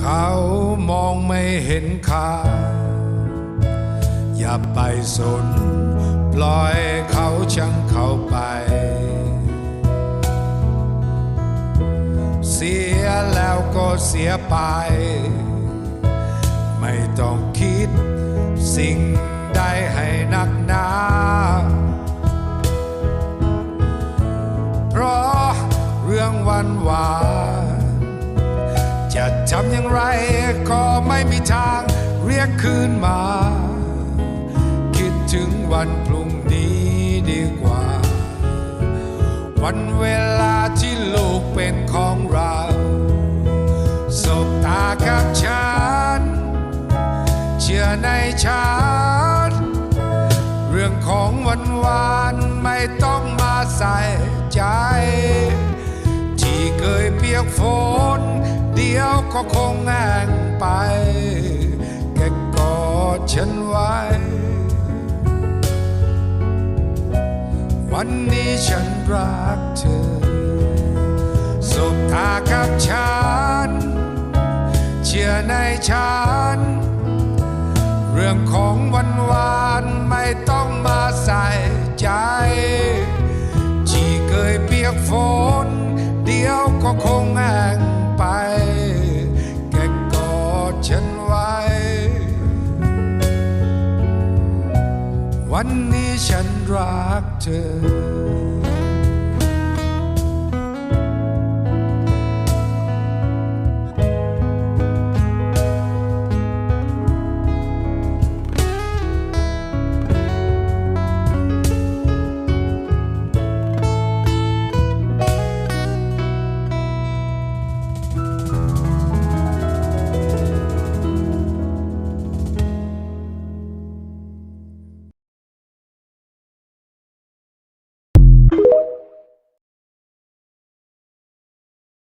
เขามองไม่เห็นค่าอย่าไปสน ปล่อยเขาช่างเขาไป เสียแล้วก็เสียไป ไม่ต้องคิดสิ่งใดให้นักหนา เพราะเรื่องวันวาน จะทำอย่างไรก็ไม่มีทางเรียกคืนมา คิดถึงวันพรุ่งนี้ดีกว่า วันเวลาที่ลูกเป็นของเราสบตากับฉัน เชื่อในฉัน เรื่องของวันวานไม่ต้องมาใส่ใจ ที่เคยเปียกฝน ก็คงแห้งไปแกกอดฉันไว้ วันนี้ฉันรักเธอสบตากับฉัน เชื่อในฉัน เรื่องของวันวานไม่ต้องมาใส่ใจ ที่เคยเปียกฝน เดียวก็คงแห้ง ฉันไว้ วันนี้ฉันรักเธอ